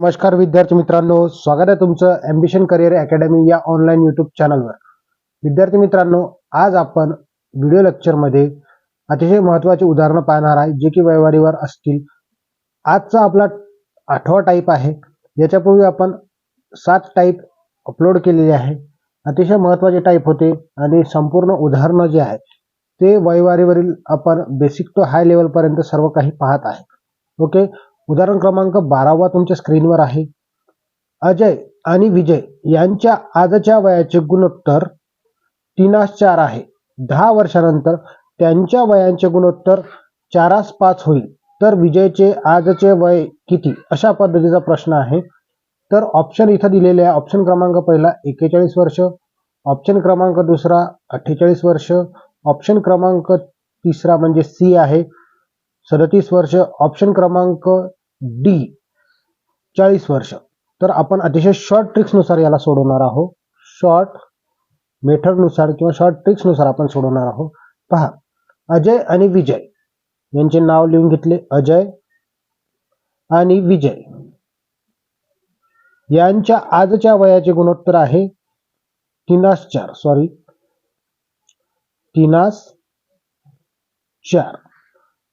नमस्कार विद्यार्थी मित्रांनो स्वागत आहे तुमचं ॲम्बिशन करिअर अकॅडमी या ऑनलाईन यूट्यूब चॅनलवर विद्यार्थी मित्रांनो आज आपण व्हिडिओ लेक्चरमध्ये अतिशय महत्त्वाची उदाहरणं पाहणार आहे जे की व्यवहारीवर असतील. आजचा आपला आठवा टाईप आहे याच्यापूर्वी आपण सात टाईप अपलोड केलेले आहे. अतिशय महत्त्वाचे टाईप होते आणि संपूर्ण उदाहरणं जे आहे ते वयवारीवरील आपण बेसिक टू हाय लेवलपर्यंत सर्व काही पाहत आहे. ओके उदाहरण क्रमांक बारावा तुमच्या स्क्रीनवर आहे. अजय आणि विजय यांच्या आजच्या वयाचे गुणोत्तर तीनास चार आहे. दहा वर्षानंतर त्यांच्या वयांचे गुणोत्तर चारास पाच होईल. तर विजयचे आजचे वय किती? अशा पद्धतीचा प्रश्न आहे. तर ऑप्शन इथं दिलेले आहे. ऑप्शन क्रमांक पहिला एक्केचाळीस वर्ष. ऑप्शन क्रमांक दुसरा अठ्ठेचाळीस वर्ष. ऑप्शन क्रमांक तिसरा म्हणजे सी आहे. सदतीस वर्ष. ऑप्शन क्रमांक डी. चाळीस वर्ष. तर आपण अतिशय शॉर्ट ट्रिक्सनुसार याला सोडवणार आहोत. शॉर्ट मेथडनुसार किंवा शॉर्ट ट्रिक्सनुसार आपण सोडवणार आहोत. पहा अजय आणि विजय. यांचे नाव लिहून घेतले अजय आणि विजय. यांच्या आजच्या वयाचे गुणोत्तर आहे तीनास चार सॉरी तीनास चार.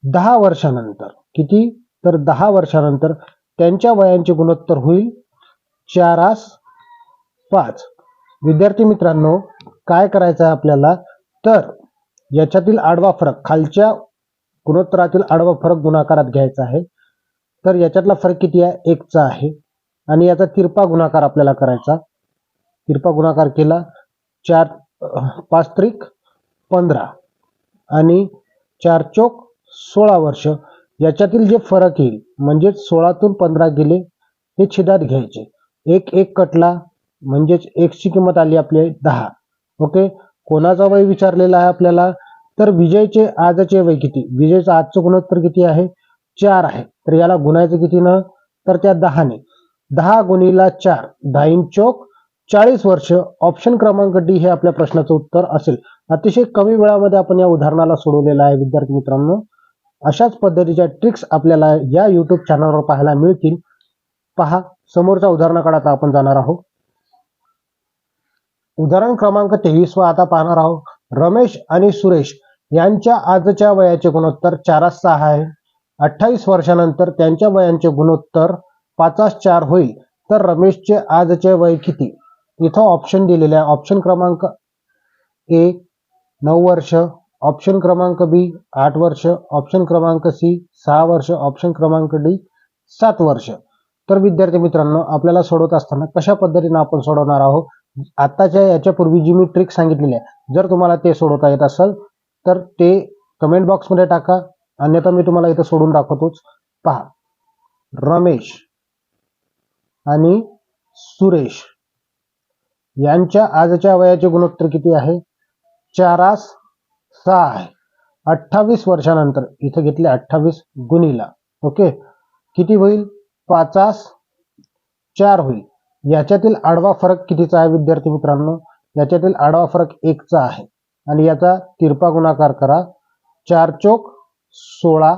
दहा वर्षानंतर. किती? तर दहा वर्षानंतर त्यांच्या वयांचे गुणोत्तर होईल. चारास पाच. विद्यार्थी मित्रांनो काय करायचं आहे आपल्याला? तर याच्यातील आडवा फरक खालच्या गुणोत्तरातील आडवा फरक गुणाकारात घ्यायचा आहे. तर याच्यातला फरक किती आहे? एकचा आहे. आणि याचा तिरपा गुणाकार आपल्याला करायचा. तिरपा गुणाकार केला चार पाच त्रिक पंधरा. आणि चार चोक सोळा वर्ष. याच्यातील जे फरक येईल म्हणजेच सोळातून पंधरा गेले हे छिदात घ्यायचे. एक एक कटला म्हणजेच एकची किंमत आली आपली दहा. ओके? कोणाचा वय विचारलेला आहे आपल्याला? तर विजयचे आजचे वय किती? विजयचं आजचं गुणोत्तर किती आहे? चार आहे. तर याला गुणायचं किती ना? तर त्या दहाने. दहा गुणीला चार दाईन चौक चाळीस वर्ष ऑप्शन क्रमांक डी हे आपल्या प्रश्नाचं उत्तर असेल. अतिशय कमी वेळामध्ये आपण या उदाहरणाला सोडवलेलं आहे विद्यार्थी मित्रांनो. अशाच पद्धतीच्या ट्रिक्स आपल्याला या युट्यूब चॅनलवर पाहायला मिळतील. पहा समोरच्या उदाहरणाकडे आता आपण जाणार आहोत. उदाहरण क्रमांक तेवीस व आता पाहणार आहोत. रमेश आणि सुरेश यांच्या आजच्या वयाचे गुणोत्तर चारास सहा आहे. अठ्ठावीस वर्षानंतर त्यांच्या वयांचे गुणोत्तर पाचास चार होईल. तर रमेशचे आजचे वय किती? इथं ऑप्शन दिलेले आहे. ऑप्शन क्रमांक ए नऊ वर्ष. ऑप्शन क्रमांक बी आठ वर्ष. ऑप्शन क्रमांक सी सहा वर्ष. ऑप्शन क्रमांक डी सात वर्ष. तर विद्यार्थी मित्रांनो आपल्याला सोडवत असताना कशा पद्धतीने आपण सोडवणार आहोत? आताच्या याच्यापूर्वी जी मी ट्रिक सांगितलेली आहे जर तुम्हाला ते सोडवता येत असेल तर ते कमेंट बॉक्समध्ये टाका. अन्यथा मी तुम्हाला इथं सोडून दाखवतोच. पहा. रमेश आणि सुरेश यांच्या आजच्या वयाचे गुणोत्तर किती आहे? चारास सहा आहे अठ्ठावीस वर्षानंतर इथं घेतले अठ्ठावीस गुणीला. ओके? किती होईल? पाचास चार होईल. याच्यातील आडवा फरक कितीचा आहे विद्यार्थी मित्रांनो? याच्यातील आडवा फरक एकचा आहे. आणि याचा तिरपा गुणाकार करा. चार चोक सोळा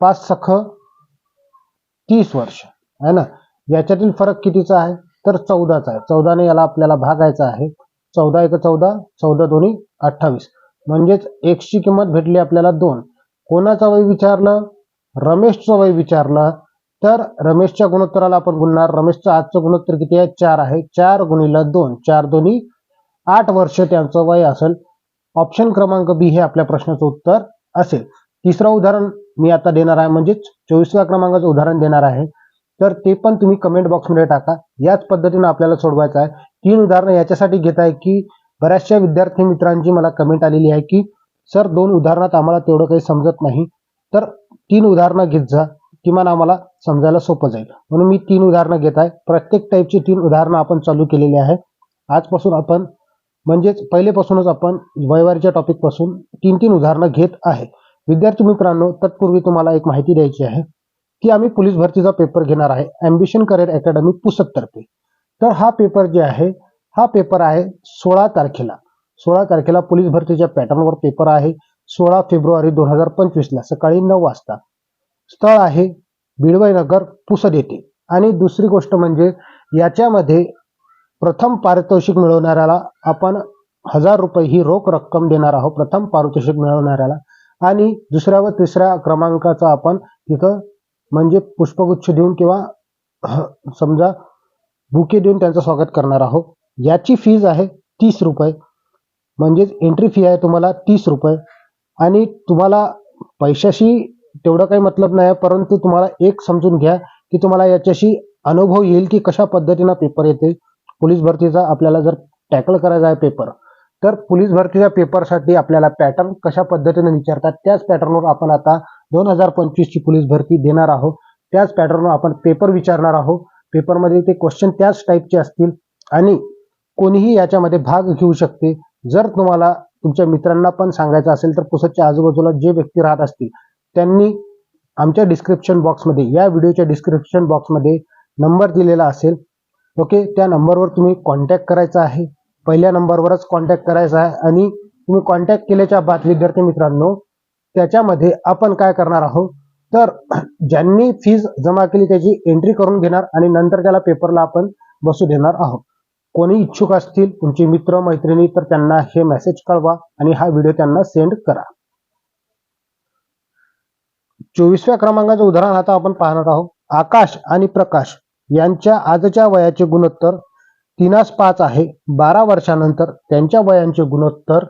पाच सख तीस वर्ष. आहे ना? याच्यातील फरक कितीचा आहे? तर चौदाचा आहे. चौदाने याला आपल्याला भागायचा आहे. चौदा एक चौदा चौदा दोन्ही अठ्ठावीस. म्हणजेच एक्सची किंमत भेटली आपल्याला दोन. कोणाचा वय विचारलं? रमेशचं वय विचारलं. तर रमेशच्या गुणोत्तराला आपण गुणणार रमेशचं आजचं गुणोत्तर किती आहे? चार आहे. चार गुणीला दोन. चार दोन्ही आठ वर्ष त्यांचं वय असेल. ऑप्शन क्रमांक बी हे आपल्या प्रश्नाचं उत्तर असेल. तिसरं उदाहरण मी आता देणार आहे. म्हणजेच चोवीसव्या क्रमांकाचं उदाहरण देणार आहे. तर ते पण तुम्ही कमेंट बॉक्समध्ये टाका. याच पद्धतीनं आपल्याला सोडवायचं आहे. तीन उदाहरणं याच्यासाठी घेत आहे की बऱ्याचशा विद्यार्थी मित्रांची मला कमेंट आलेली आहे की सर दोन उदाहरणात आम्हाला तेवढं काही समजत नाही. तर तीन उदाहरणं घेत जा. किमान आम्हाला समजायला सोपं जाईल. म्हणून मी तीन उदाहरणं घेत आहे. प्रत्येक टाईपची तीन उदाहरणं आपण चालू केलेली आहे. आजपासून आपण म्हणजेच पहिलेपासूनच आपण वयवारीच्या टॉपिकपासून तीन तीन उदाहरणं घेत आहे. विद्यार्थी मित्रांनो तत्पूर्वी तुम्हाला एक माहिती द्यायची आहे की आम्ही पोलीस भरतीचा पेपर घेणार आहे. अँबिशन करिअर अकॅडमी पुसदतर्फे तर हा पेपर जे आहे हा पेपर आहे सोळा तारखेला. सोळा तारखेला पोलीस भरतीच्या पॅटर्नवर पेपर आहे. सोळा फेब्रुवारी दोन हजार पंचवीसला सकाळी नऊ वाजता. स्थळ आहे बिडवाई नगर पुसद येथे. आणि दुसरी गोष्ट म्हणजे याच्यामध्ये प्रथम पारितोषिक मिळवणाऱ्याला आपण हजार रुपये ही रोख रक्कम देणार आहोत प्रथम पारितोषिक मिळवणाऱ्याला. आणि दुसऱ्या व तिसऱ्या क्रमांकाचा आपण तिथं म्हणजे पुष्पगुच्छ देऊन किंवा ह, समजा बुके देऊन त्यांचं स्वागत करणार आहोत. याची फीज आहे तीस रुपये. म्हणजेच एंट्री फी आहे तुम्हाला तीस रुपये. आणि तुम्हाला पैशाशी तेवढं काही मतलब नाही परंतु तुम्हाला एक समजून घ्या की तुम्हाला याच्याशी अनुभव येईल की कशा पद्धतीनं पेपर येते पोलीस भरतीचा आपल्याला जर टॅकल करायचा आहे पेपर तर पोलीस भरतीच्या पेपरसाठी आपल्याला पॅटर्न कशा पद्धतीने विचारतात त्याच पॅटर्नवर आपण आता दोन हजार पंचवीसची पोलीस भरती देणार आहोत. त्याच पॅटर्नवर आपण पेपर विचारणार आहोत. पेपरमध्ये ते क्वेश्चन त्याच टाईपचे असतील आणि कोणीही याच्यामध्ये भाग घेऊ शकते. जर तुम्हाला तुमच्या मित्रांना पण सांगायचं असेल तर पुसदच्या आजूबाजूला जे व्यक्ती राहत असतील त्यांनी आमच्या डिस्क्रिप्शन बॉक्समध्ये या व्हिडिओच्या डिस्क्रिप्शन बॉक्समध्ये नंबर दिलेला असेल. ओके त्या नंबरवर तुम्ही कॉन्टॅक्ट करायचा आहे. पहिल्या नंबरवरच कॉन्टॅक्ट करायचा आहे आणि तुम्ही कॉन्टॅक्ट केल्याच्या बाद विद्यार्थी मित्रांनो त्याच्यामध्ये आपण काय करणार आहोत? तर ज्यांनी फीज जमा केली त्याची एंट्री करून घेणार आणि नंतर त्याला पेपरला आपण बसू देणार आहोत. कोणी इच्छुक असतील तुमचे मित्र मैत्रिणी तर त्यांना हे मेसेज कळवा आणि हा व्हिडिओ त्यांना सेंड करा. चोवीसव्या क्रमांकाचं उदाहरण आता आपण पाहणार आहोत. आकाश आणि प्रकाश यांच्या आजच्या वयाचे गुणोत्तर तीनास पाच आहे. बारा वर्षानंतर त्यांच्या वयांचे गुणोत्तर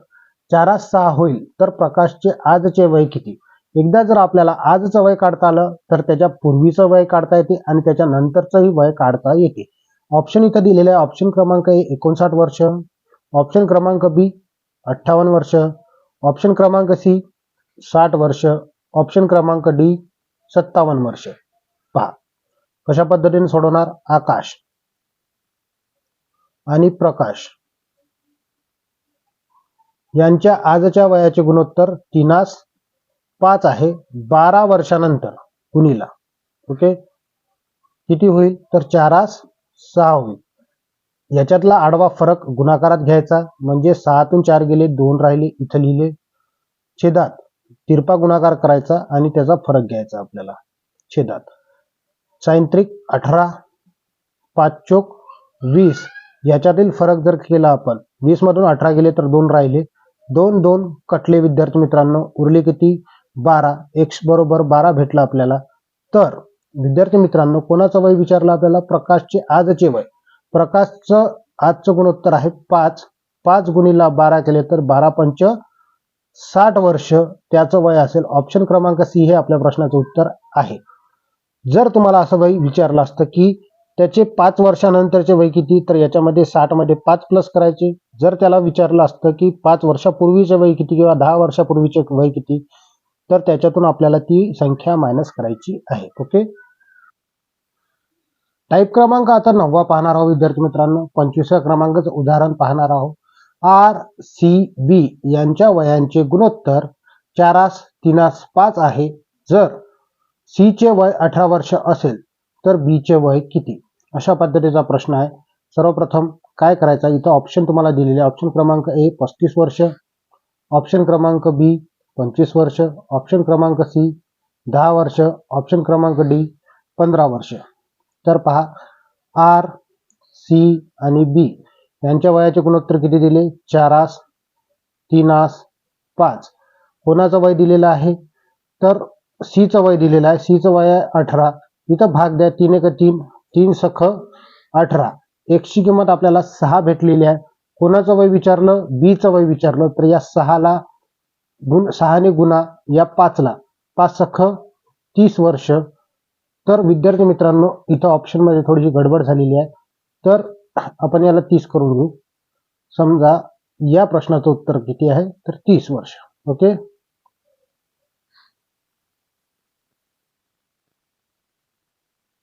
चारास सहा होईल. तर प्रकाशचे आजचे वय किती? एकदा जर आपल्याला आजचं वय काढता आलं तर त्याच्या पूर्वीचं वय काढता येते आणि त्याच्या नंतरचंही वय काढता येते. ऑप्शन इथं दिलेलं आहे ऑप्शन क्रमांक ए एकोणसाठ वर्ष ऑप्शन क्रमांक बी अठ्ठावन्न वर्ष ऑप्शन क्रमांक सी साठ वर्ष ऑप्शन क्रमांक डी सत्तावन्न वर्ष. पहा कशा पद्धतीने सोडवणार? आकाश आणि प्रकाश. यांच्या आजच्या वयाचे गुणोत्तर तीनास पाच आहे बारा वर्षानंतर कुणीला. ओके? किती होईल? तर चारास सहा होईल. याच्यातला आडवा फरक गुणाकारात घ्यायचा म्हणजे सहातून चार गेले दोन राहिले इथं लिहिले. छेदात. तिरपा गुणाकार करायचा आणि त्याचा फरक घ्यायचा आपल्याला. छेदात. सायंत्रिक अठरा पाच चोक वीस. याच्यातील फरक जर केला आपण वीस मधून अठरा गेले तर दोन राहिले. दोन दोन कटले विद्यार्थी मित्रांनो उरले किती? बारा एक्स बरोबर बारा भेटला आपल्याला. तर विद्यार्थी मित्रांनो कोणाचं वय विचारलं आपल्याला? प्रकाशचे आजचे वय. प्रकाशचं आजचं गुणोत्तर आहे पाच. पाच गुणीला बारा केले तर बारा पंच साठ वर्ष. त्याचं वय असेल ऑप्शन क्रमांक सी हे आपल्या प्रश्नाचं उत्तर आहे. जर तुम्हाला असं वय विचारलं असतं की त्याचे पाच वर्षानंतरचे वय किती तर याच्यामध्ये साठमध्ये पाच प्लस करायचे. जर त्याला विचारलं असतं की पाच वर्षापूर्वीचे वय किती किंवा दहा वर्षापूर्वीचे वय किती तर त्याच्यातून आपल्याला ती संख्या मायनस करायची आहे. ओके टाईप क्रमांक आता नववा पाहणार आहोत विद्यार्थी मित्रांनो. पंचवीसव्या क्रमांकाचं उदाहरण पाहणार आहोत. आर सी बी यांच्या वयांचे गुणोत्तर चारास तीनास पाच आहे. जर सी चे वय अठरा वर्ष असेल तर बी चे वय किती? अशा पद्धतीचा प्रश्न आहे. सर्वप्रथम काय करायचा? इथं ऑप्शन तुम्हाला दिलेले ऑप्शन क्रमांक ए पस्तीस वर्ष. ऑप्शन क्रमांक बी पंचवीस वर्ष ऑप्शन क्रमांक सी दहा वर्ष ऑप्शन क्रमांक डी पंधरा वर्ष. तर पहा आर सी आणि बी यांच्या वयाचे गुणोत्तर किती दिले? चारास तीनास पाच. कोणाचं वय दिलेलं आहे? तर सीचं वय दिलेलं आहे. सीचं वय आहे अठरा. इथं भाग द्या. तीन एक तीन तीन सख अठरा. एकची किंमत आपल्याला सहा भेटलेली आहे. कोणाचं वय विचारलं? बीचं वय विचारलं. तर या सहाला गुण सहाने गुणा या पाचला. पाच सख तीस वर्ष. तर विद्यार्थी मित्रांनो इथं ऑप्शनमध्ये थोडीशी गडबड झालेली आहे. तर आपण याला तीस करून घेऊ. समजा या प्रश्नाचं उत्तर किती आहे? तर तीस वर्ष. ओके?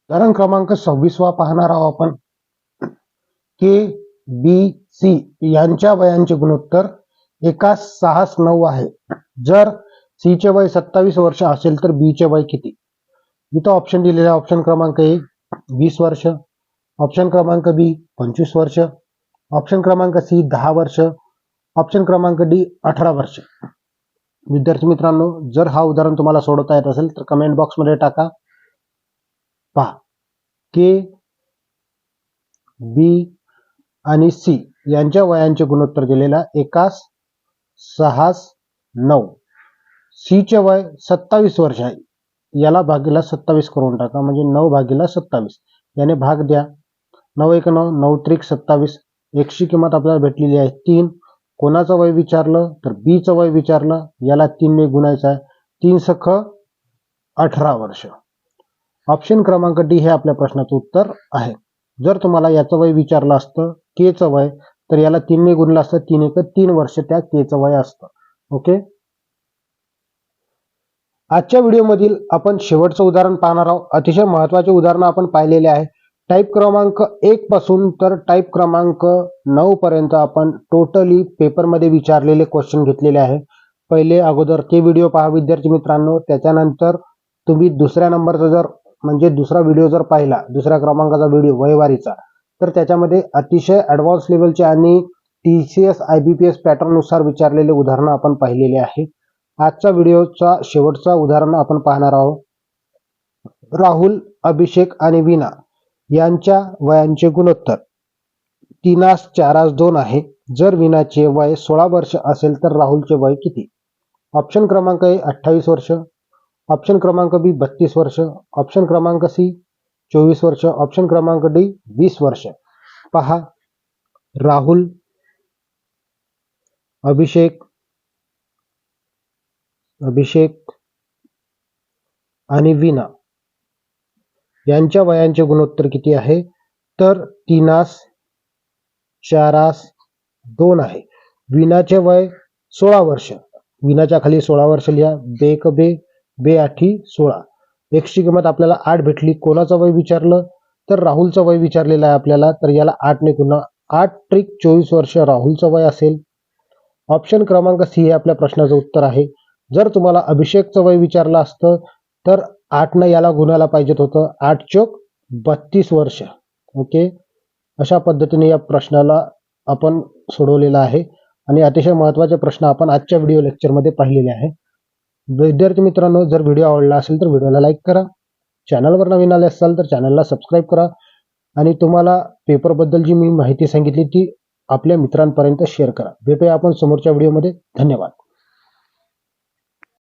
धरण क्रमांक सव्वीसवा पाहणार आहोत आपण. के बी सी यांच्या वयांचे गुणोत्तर एका सहास नऊ आहे. जर सी चे वय सत्तावीस वर्ष असेल तर बी चे वय किती? इथं ऑप्शन दिलेला आहे. ऑप्शन क्रमांक एक वीस वर्ष. ऑप्शन क्रमांक बी पंचवीस वर्ष. ऑप्शन क्रमांक सी दहा वर्ष. ऑप्शन क्रमांक डी अठरा वर्ष. विद्यार्थी मित्रांनो जर हा उदाहरण तुम्हाला सोडवता येत असेल तर कमेंट बॉक्समध्ये टाका. पहा. के बी आणि सी यांच्या वयांचे गुणोत्तर दिलेला एकास सहास नऊ. सी चे वय सत्तावीस वर्ष आहे. याला भागीला सत्तावीस करून टाका. म्हणजे नऊ भागीला सत्तावीस. याने भाग द्या. नऊ एक नऊ नऊ त्रिक सत्तावीस. एकशी किंमत आपल्याला भेटलेली आहे तीन. कोणाचं वय विचारलं तर बीचं वय विचारलं. याला तीनने गुणायचं आहे. तीन सख अठरा वर्ष. ऑप्शन क्रमांक डी हे आपल्या प्रश्नाचं उत्तर आहे. जर तुम्हाला याचं वय विचारलं असतं केचं वय तर याला तीनने गुणलं असतं तीन एक तीन वर्ष त्या केचं वय असतं. ओके? आजच्या व्हिडिओमधील आपण शेवटचं उदाहरण पाहणार आहोत. अतिशय महत्त्वाचे उदाहरण आपण पाहिलेले आहे. टाईप क्रमांक एक पासून तर टाईप क्रमांक नऊ पर्यंत आपण टोटली पेपरमध्ये विचारलेले क्वेश्चन घेतलेले आहे. पहिले अगोदर ते व्हिडिओ पहा विद्यार्थी मित्रांनो. त्याच्यानंतर तुम्ही दुसऱ्या नंबरचा जर म्हणजे दुसरा व्हिडिओ जर पाहिला दुसऱ्या क्रमांकाचा व्हिडिओ वयवारीचा तर त्याच्यामध्ये अतिशय ॲडव्हान्स लेवलचे आणि T C S I B P S पॅटर्ननुसार विचारलेले उदाहरणं आपण पाहिलेले आहे. आजचा व्हिडिओचा शेवटचा उदाहरण आपण पाहणार आहोत. राहुल अभिषेक आणि विना यांच्या वयांचे गुणोत्तर. तीनास चारास दोन आहे. जर विनाचे वय सोळा वर्ष असेल तर राहुलचे वय किती? ऑप्शन क्रमांक ए अठ्ठावीस वर्ष ऑप्शन क्रमांक बी बत्तीस वर्ष ऑप्शन क्रमांक सी चोवीस वर्ष. ऑप्शन क्रमांक डी वीस वर्ष. पहा. राहुल अभिषेक अभिषेक आणि विना यांच्या वयांचे गुणोत्तर किती आहे? तर तीनास चारास दोन आहे. विनाचे वय सोळा वर्ष. विनाच्या खाली सोळा वर्ष लिहा. बे क बे बे आठी सोळा. एकची किंमत आपल्याला आठ भेटली. कोणाचं वय विचारलं? तर राहुलचं वय विचारलेलं आहे आपल्याला. तर याला आठने गुन्हा आठ ट्रिक चोवीस वर्ष राहुलचं वय असेल. ऑप्शन क्रमांक सी हे आपल्या प्रश्नाचं उत्तर आहे. जर तुम्हाला अभिषेकचं वय विचारलं असतं तर आठनं याला गुन्ह्याला पाहिजेत होतं. आठ चोक बत्तीस वर्ष. ओके? अशा पद्धतीने या प्रश्नाला आपण सोडवलेला आहे. आणि अतिशय महत्त्वाचे प्रश्न आपण आजच्या व्हिडिओ लेक्चरमध्ये पाहिलेले आहे. विद्यार्थी मित्रांनो जर व्हिडिओ आवडला असेल तर व्हिडिओला लाईक करा. चॅनलवर नवीन आले असाल तर चॅनलला सबस्क्राईब करा. आणि तुम्हाला पेपरबद्दल जी मी माहिती सांगितली ती आपल्या मित्रांपर्यंत शेअर करा. भेटूया आपण समोरच्या व्हिडिओमध्ये. धन्यवाद.